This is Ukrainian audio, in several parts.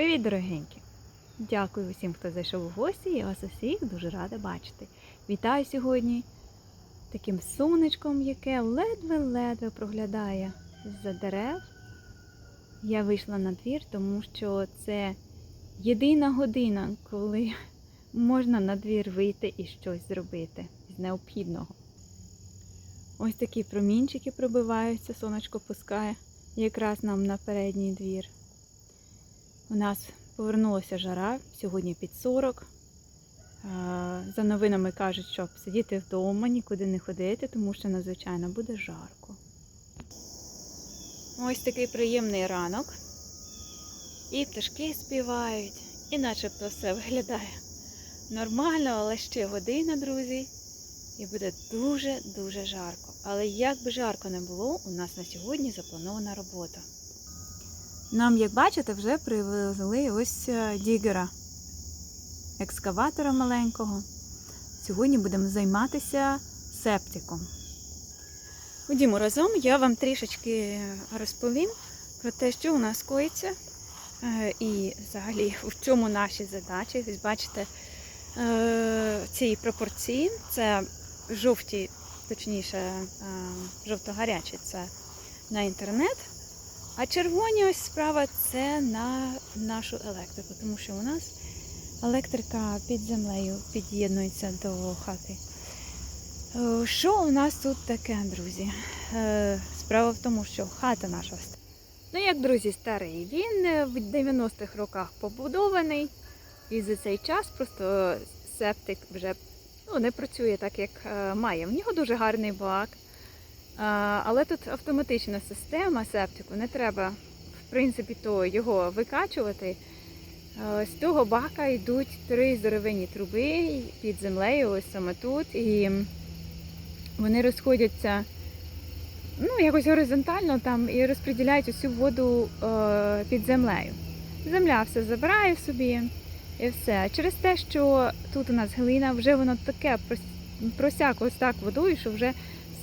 Привіт, дорогенькі! Дякую усім, хто зайшов у гості. Я вас усіх дуже рада бачити. Вітаю сьогодні таким сонечком, яке ледве-ледве проглядає з-за дерев. Я вийшла на двір, тому що це єдина година, коли можна на двір вийти і щось зробити з необхідного. Ось такі промінчики пробиваються, сонечко пускає якраз нам на передній двір. У нас повернулася жара, сьогодні під 40. Е, За новинами кажуть, щоб сидіти вдома, нікуди не ходити, тому що надзвичайно буде жарко. Ось такий приємний ранок. І пташки співають, і начебто все виглядає нормально, але ще година, друзі, і буде дуже-дуже жарко. Але як би жарко не було, у нас на сьогодні запланована робота. Нам, як бачите, вже привезли ось е, дігера, екскаватора маленького. Сьогодні будемо займатися септиком. Ходімо разом, я вам трішечки розповім про те, що у нас коїться. е, І взагалі в чому наші задачі. Ось бачите, е, ці пропорції це жовті, точніше, жовто-гарячі це на інтернет. А червоні ось справа це на нашу електрику, тому що у нас електрика під землею під'єднується до хати. Е, Що у нас тут таке, друзі? Е, Справа в тому, що хата наша. Ну, як друзі, старий, він е, в 90-х роках побудований, і за цей час просто септик вже ну, не працює так, як має. В нього дуже гарний бак. Але тут автоматична система септику, не треба, в принципі, то його викачувати. З того бака йдуть три здоровенні труби під землею, ось саме тут. І вони розходяться ну, якось горизонтально там і розподіляють усю воду під землею. Земля все забирає собі і все. Через те, що тут у нас глина, вже воно таке прос- просякло ось так водою, що вже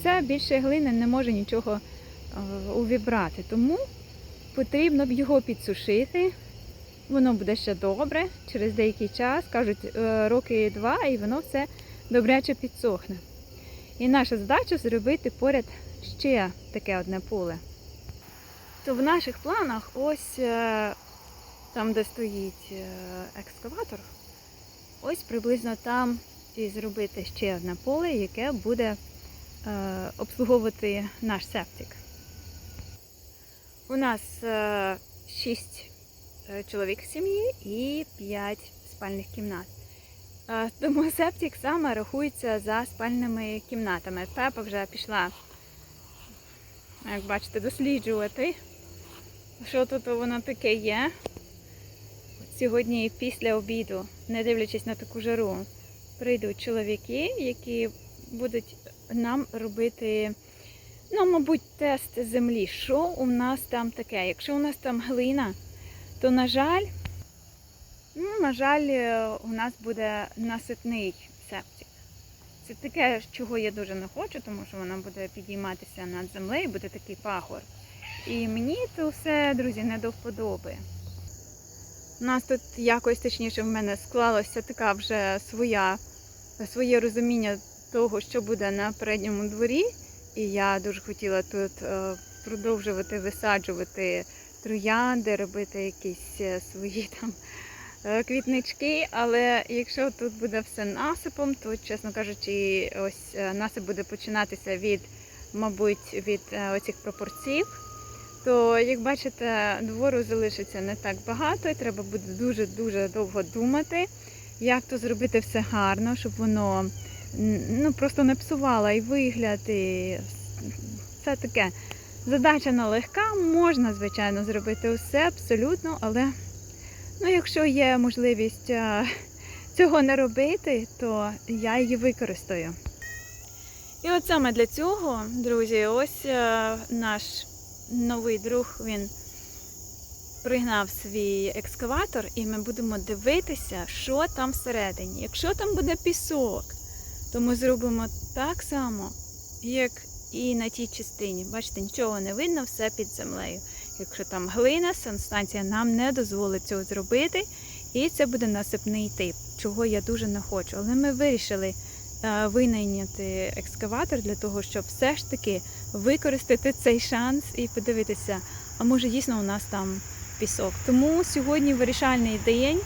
все більше глини не може нічого е, увібрати. Тому потрібно б його підсушити. Воно буде ще добре через деякий час, кажуть, е, роки два, і воно все добряче підсохне. І наша задача зробити поряд ще таке одне поле. То в наших планах ось е, там, де стоїть екскаватор, ось приблизно там і зробити ще одне поле, яке буде обслуговувати наш септик. У нас е, 6 чоловік в сім'ї і 5 спальних кімнат. Е, Тому септик саме рахується за спальними кімнатами. Пепа вже пішла, як бачите, досліджувати, що тут воно таке є. Сьогодні після обіду, не дивлячись на таку жару, прийдуть чоловіки, які будуть нам робити, ну, мабуть, тест землі. Що у нас там таке? Якщо у нас там глина, то, на жаль, ну, на жаль, е, у нас буде насипний септик. Це таке, чого я дуже не хочу, тому що вона буде підійматися над землею, буде такий пагор. І мені це все, друзі, не до вподоби. У нас тут якось точніше в мене склалася така вже своя, своє розуміння того, що буде на передньому дворі. І я дуже хотіла тут е, продовжувати висаджувати троянди, робити якісь е, свої там е, квітнички. Але якщо тут буде все насипом, то, чесно кажучи, ось насип буде починатися від, мабуть, від оцих пропорцій. То, як бачите, двору залишиться не так багато, і треба буде дуже-дуже довго думати, як то зробити все гарно, щоб воно ну, просто не псувало і вигляд, і все таке. Задача нелегка, можна, звичайно, зробити все абсолютно, але ну, якщо є можливість е, цього не робити, то я її використаю. І от саме для цього, друзі, ось е, наш новий друг, він пригнав свій екскаватор, і ми будемо дивитися, що там всередині. Якщо там буде пісок, то ми зробимо так само, як і на тій частині. Бачите, нічого не видно, все під землею. Якщо там глина, санстанція нам не дозволить цього зробити. І це буде насипний тип, чого я дуже не хочу. Але ми вирішили е, винайняти екскаватор для того, щоб все ж таки використати цей шанс і подивитися, а може дійсно у нас там пісок. Тому сьогодні вирішальний день.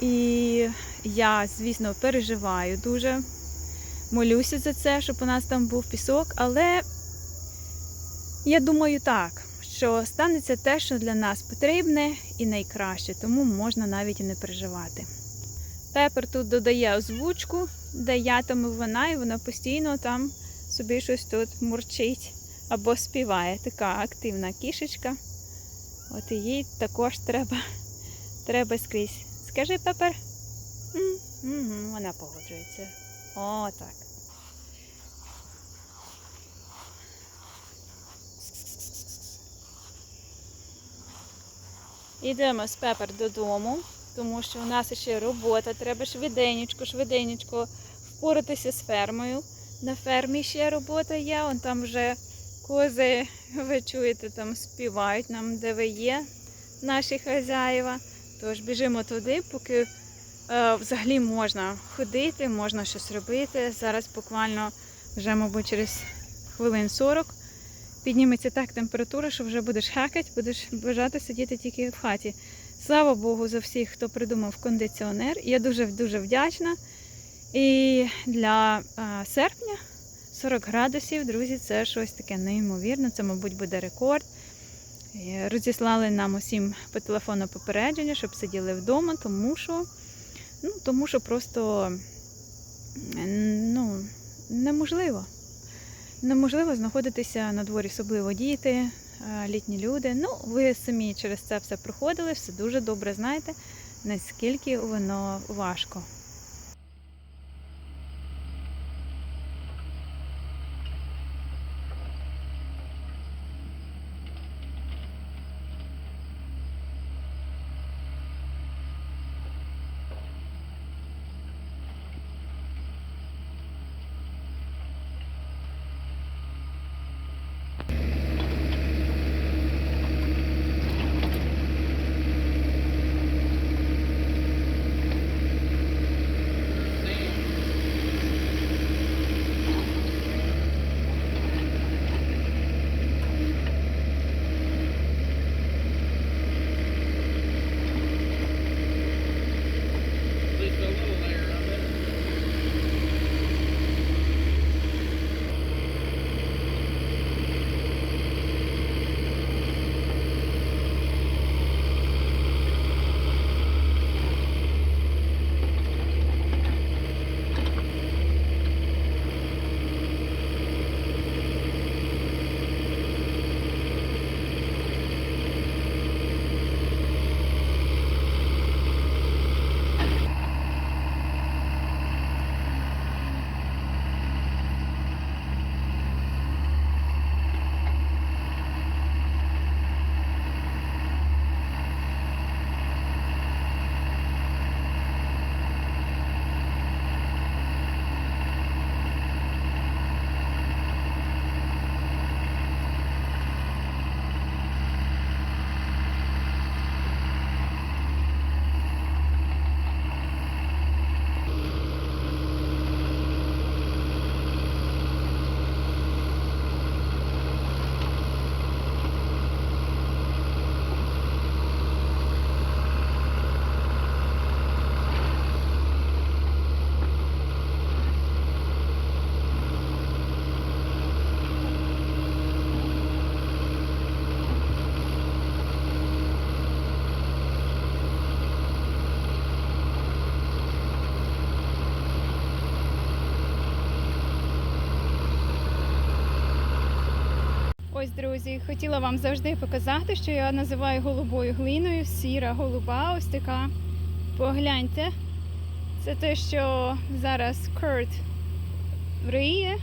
І я, звісно, переживаю дуже. Молюся за це, щоб у нас там був пісок, але я думаю так, що станеться те, що для нас потрібне і найкраще, тому можна навіть і не переживати. Пепер тут додає озвучку, де я там і вона, і вона постійно там собі щось тут мурчить або співає. Така активна кішечка. От їй також треба, треба скрізь. Скажи, Пепер. Мгм, Вона погоджується. О, так. Йдемо з Пепер додому, тому що у нас ще робота. Треба швиденечко, швиденечко впоратися з фермою. На фермі ще робота є. Вон там вже кози, ви чуєте, там співають нам, де ви є, наші хазяїва. Тож біжимо туди, поки е, взагалі можна ходити, можна щось робити. Зараз буквально вже, мабуть, через хвилин 40 підніметься так температура, що вже будеш хакати, будеш бажати сидіти тільки в хаті. Слава Богу, за всіх, хто придумав кондиціонер. Я дуже дуже вдячна. І для а, серпня 40 градусів, друзі, це щось таке неймовірне. Це, мабуть, буде рекорд. І Розіслали нам усім по телефону попередження, щоб сиділи вдома, тому що, ну, тому що просто ну, неможливо. Неможливо знаходитися на дворі, особливо діти, е, літні люди. Ну, ви самі через це все проходили, все дуже добре знаєте, наскільки воно важко. Друзі, хотіла вам завжди показати, що я називаю голубою глиною, сіра голуба, ось така. Погляньте. Це те, що зараз Курт вриє.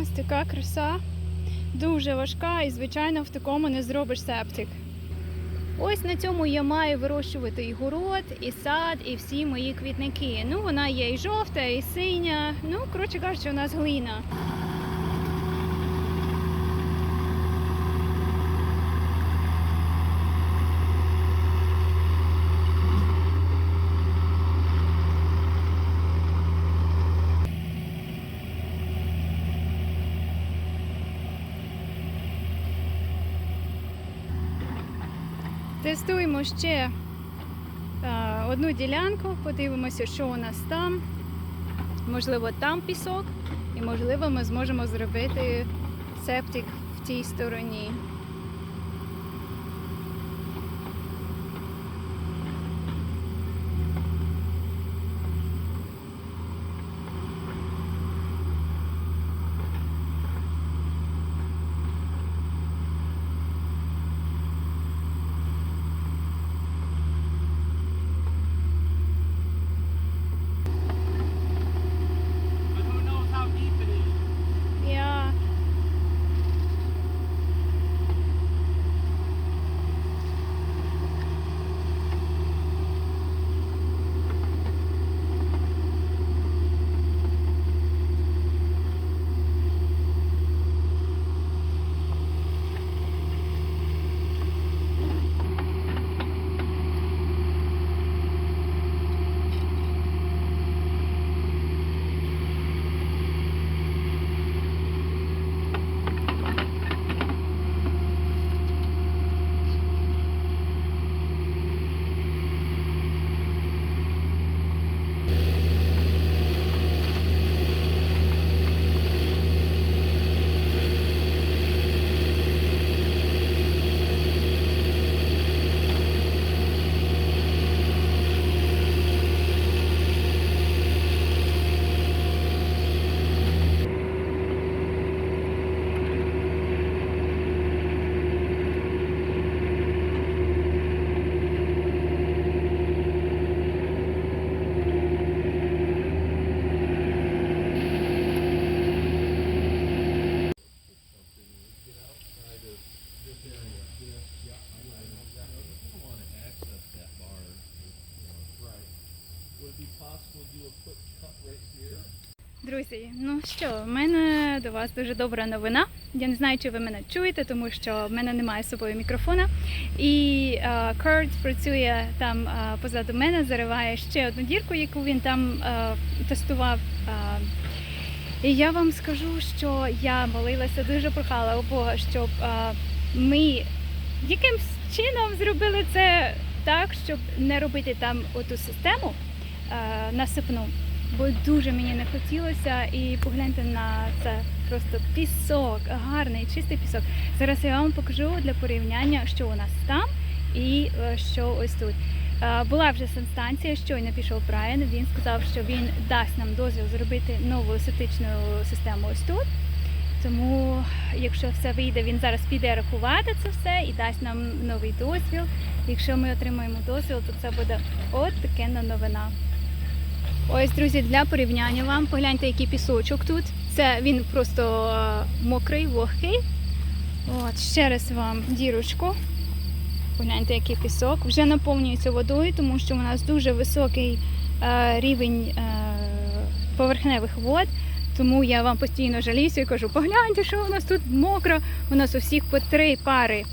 Ось така краса. Дуже важка і, звичайно, в такому не зробиш септик. Ось на цьому я маю вирощувати і город, і сад, і всі мої квітники. Ну, вона є і жовта, і синя. Ну, коротше кажучи, у нас глина. Ще е, одну ділянку, подивимося, що у нас там. Можливо, там пісок, і можливо, ми зможемо зробити септик в тій стороні. Друзі, ну що, в мене до вас дуже добра новина. Я не знаю, чи ви мене чуєте, тому що в мене немає з собою мікрофона. І Курт працює там е, позаду мене, зариває ще одну дірку, яку він там е, тестував. Е, і я вам скажу, що я молилася, дуже прохала у Бога, щоб е, ми якимсь чином зробили це так, щоб не робити там оту систему е, насипну бо дуже мені не хотілося. І погляньте на це просто пісок, гарний, чистий пісок. Зараз я вам покажу для порівняння, що у нас там і е, що ось тут. Е, Була вже санстанція, щойно пішов Брайан. Він сказав, що він дасть нам дозвіл зробити нову септичну систему ось тут. Тому, якщо все вийде, він зараз піде рахувати це все і дасть нам новий дозвіл. Якщо ми отримаємо дозвіл, то це буде от таке новина. Ось, друзі, для порівняння вам погляньте, який пісочок тут. Це він просто е, мокрий, вогкий. От, ще раз вам дірочку. Погляньте, який пісок. Вже наповнюється водою, тому що у нас дуже високий е, рівень е, поверхневих вод. Тому я вам постійно жаліюся і кажу, погляньте, що у нас тут мокро. У нас у всіх по три пари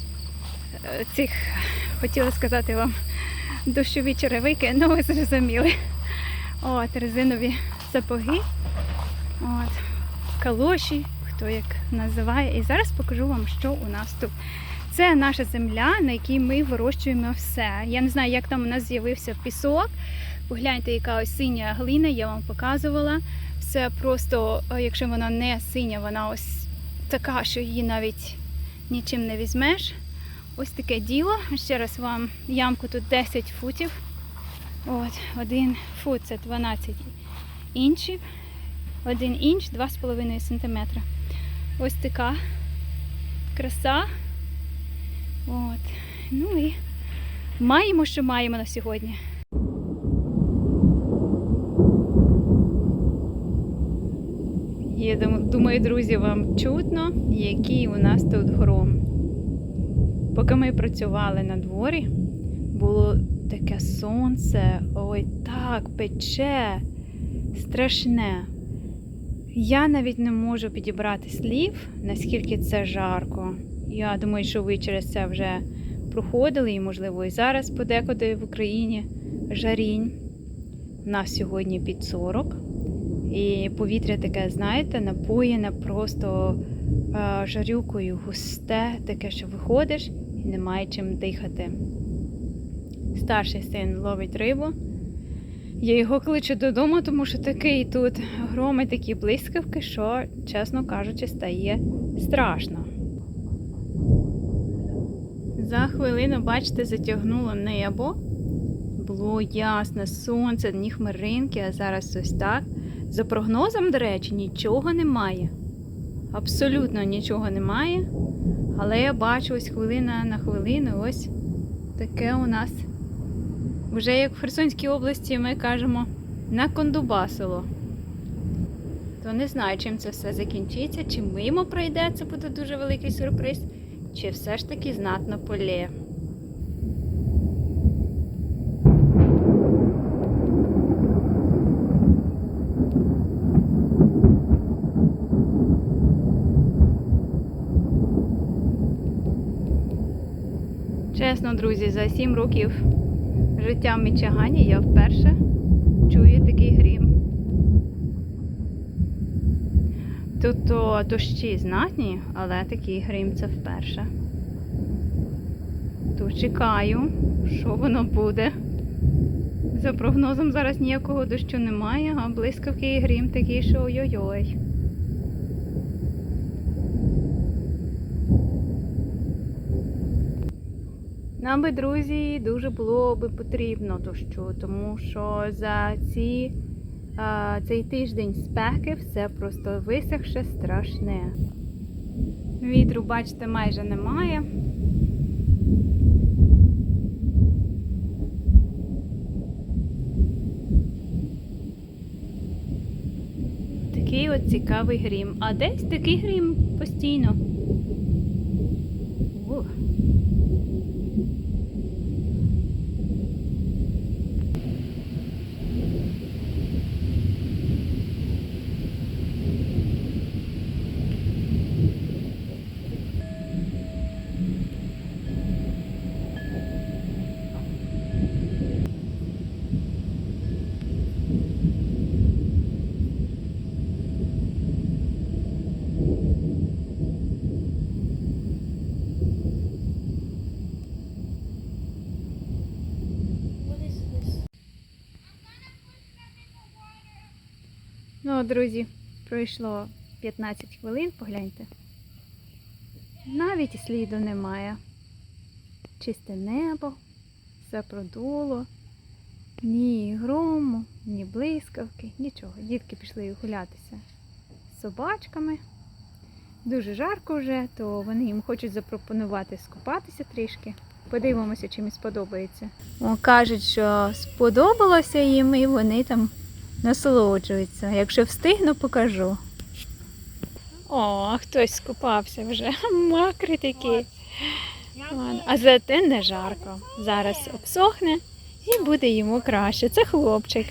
е, цих, хотіла сказати вам, дощові черевики, ну ви зрозуміли. От, резинові сапоги. От, калоші, хто як називає. І зараз покажу вам, що у нас тут. Це наша земля, на якій ми вирощуємо все. Я не знаю, як там у нас з'явився пісок. Погляньте, яка ось синя глина, я вам показувала. Все просто, якщо вона не синя, вона ось така, що її навіть нічим не візьмеш. Ось таке діло. Ще раз вам ямку тут 10 футів. От, один фут це 12 інчів. Один інч 2,5 см. Ось така краса. От. Ну і маємо, що маємо на сьогодні. Я думаю, друзі, вам чутно, який у нас тут гром. Поки ми працювали на дворі, було таке сонце, ой, так пече, страшне. Я навіть не можу підібрати слів, наскільки це жарко. Я думаю, що ви через це вже проходили, і, можливо, і зараз подекуди в Україні жарінь. У нас сьогодні під 40. І повітря таке, знаєте, напоєне просто е, жарюкою, густе, таке, що виходиш і немає чим дихати. Старший син ловить рибу. Я його кличу додому, тому що такий тут громи, такі блискавки, що, чесно кажучи, стає страшно. За хвилину, бачите, затягнуло небо. Було ясне сонце, ні хмаринки, а зараз ось так. За прогнозом, до речі, нічого немає. Абсолютно нічого немає. Але я бачу ось хвилина на хвилину, ось таке у нас. Вже як в Херсонській області ми кажемо накондубасило. То не знаю, чим це все закінчиться, чи мимо пройде, це буде дуже великий сюрприз, чи все ж таки знатно полє. Чесно, друзі, за 7 років життя в Мічигані я вперше чую такий грім. Тут то дощі знатні, але такий грім це вперше. То чекаю, що воно буде. За прогнозом зараз ніякого дощу немає, а блискавки і грім такий, що ой-ой-ой. Нам би, друзі, дуже було би потрібно дощу, тому що за ці, а, цей тиждень спеки все просто висохше страшне. Вітру, бачите, майже немає. Такий от цікавий грім. А десь такий грім постійно. Ну, друзі, пройшло 15 хвилин, погляньте. Навіть сліду немає. Чисте небо, все продуло. Ні грому, ні блискавки, нічого. Дітки пішли гулятися з собачками. Дуже жарко вже, то вони їм хочуть запропонувати скупатися трішки. Подивимося, чим сподобається. О, кажуть, що сподобалося їм, і вони там насолоджуються. Якщо встигну, покажу. О, хтось скупався вже. Мокрий такий. А зате не жарко. Зараз обсохне і буде йому краще. Це хлопчик.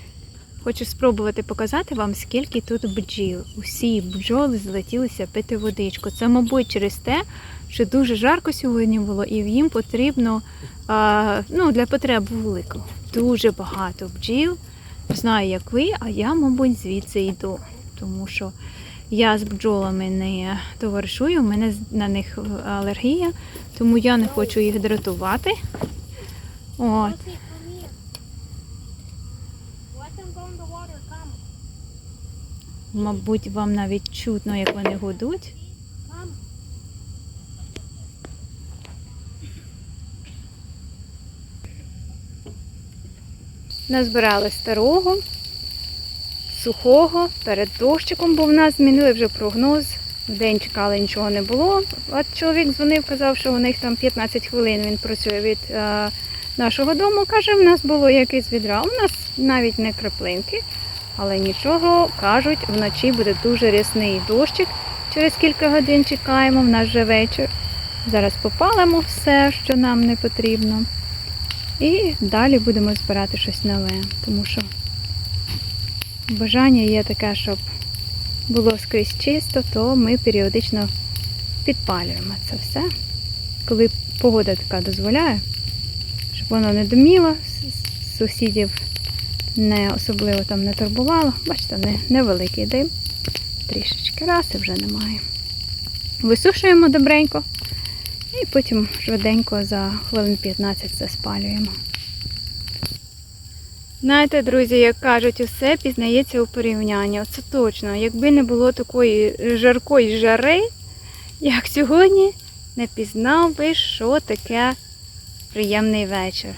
Хочу спробувати показати вам, скільки тут бджіл. Усі бджоли злетілися пити водичку. Це, мабуть, через те, що дуже жарко сьогодні було, і їм потрібно а, ну, для потреб вулику. Дуже багато бджіл. Знаю, як ви, а я, мабуть, звідси йду. Тому що я з бджолами не товаришую, у мене на них алергія, тому я не хочу їх дратувати. От. Мабуть, вам навіть чутно, як вони гудуть. Назбирали старого, сухого, перед дощиком, бо в нас змінили вже прогноз. Вдень чекали, нічого не було. От чоловік дзвонив, казав, що у них там 15 хвилин він працює від е, нашого дому. Каже, в нас було якесь відра. У нас навіть не краплинки, але нічого, кажуть, вночі буде дуже рясний дощик. Через кілька годин чекаємо, в нас вже вечір. Зараз попалимо все, що нам не потрібно. І далі будемо збирати щось нове, тому що бажання є таке, щоб було скрізь чисто, то ми періодично підпалюємо це все. Коли погода така дозволяє, щоб воно не с- сусідів не особливо там не турбувало. Бачите, не, невеликий дим. Трішечки раз і вже немає. Висушуємо добренько і потім швиденько за хвилин 15 це спалюємо. Знаєте, друзі, як кажуть, усе пізнається у порівнянні. Це точно. Якби не було такої жаркої жари, як сьогодні, не пізнав би, що таке приємний вечір.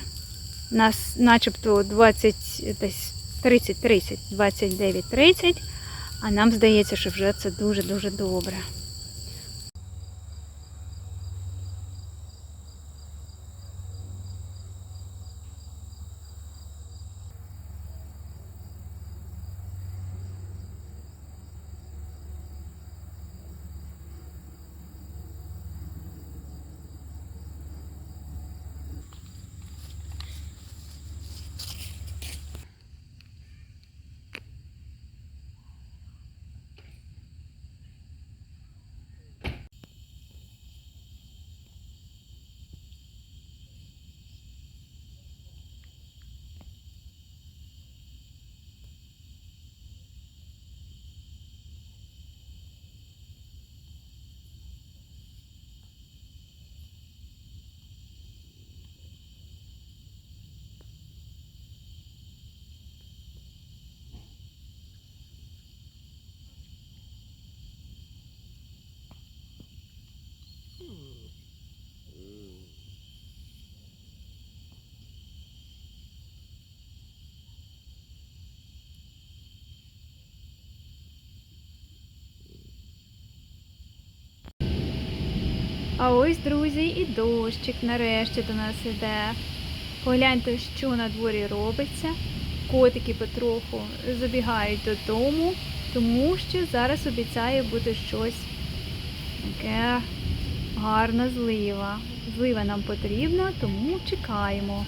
У нас начебто 20, десь 30-30, 29-30, а нам здається, що вже це дуже-дуже добре. А ось, друзі, і дощик нарешті до нас іде. Погляньте, що на дворі робиться. Котики потроху забігають додому, тому що зараз обіцяє бути щось таке гарна злива. Злива нам потрібна, тому чекаємо.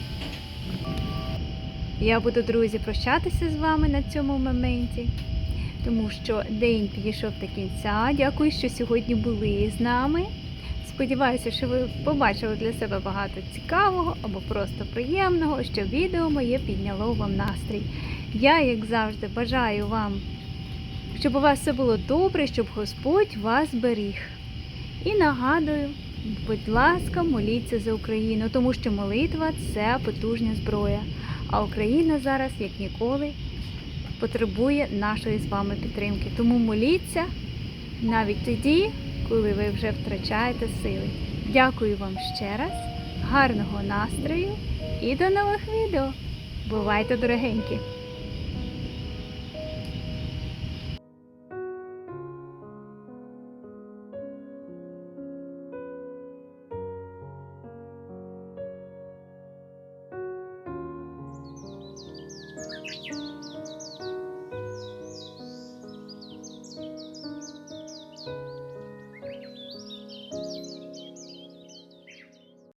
Я буду, друзі, прощатися з вами на цьому моменті, тому що день підійшов до кінця. Дякую, що сьогодні були з нами. Сподіваюся, що ви побачили для себе багато цікавого або просто приємного, що відео моє підняло вам настрій. Я, як завжди, бажаю вам, щоб у вас все було добре, щоб Господь вас беріг. І нагадую, будь ласка, моліться за Україну, тому що молитва це потужна зброя. А Україна зараз, як ніколи, потребує нашої з вами підтримки. Тому моліться навіть тоді, коли ви вже втрачаєте сили. Дякую вам ще раз, гарного настрою і до нових відео. Бувайте, дорогенькі!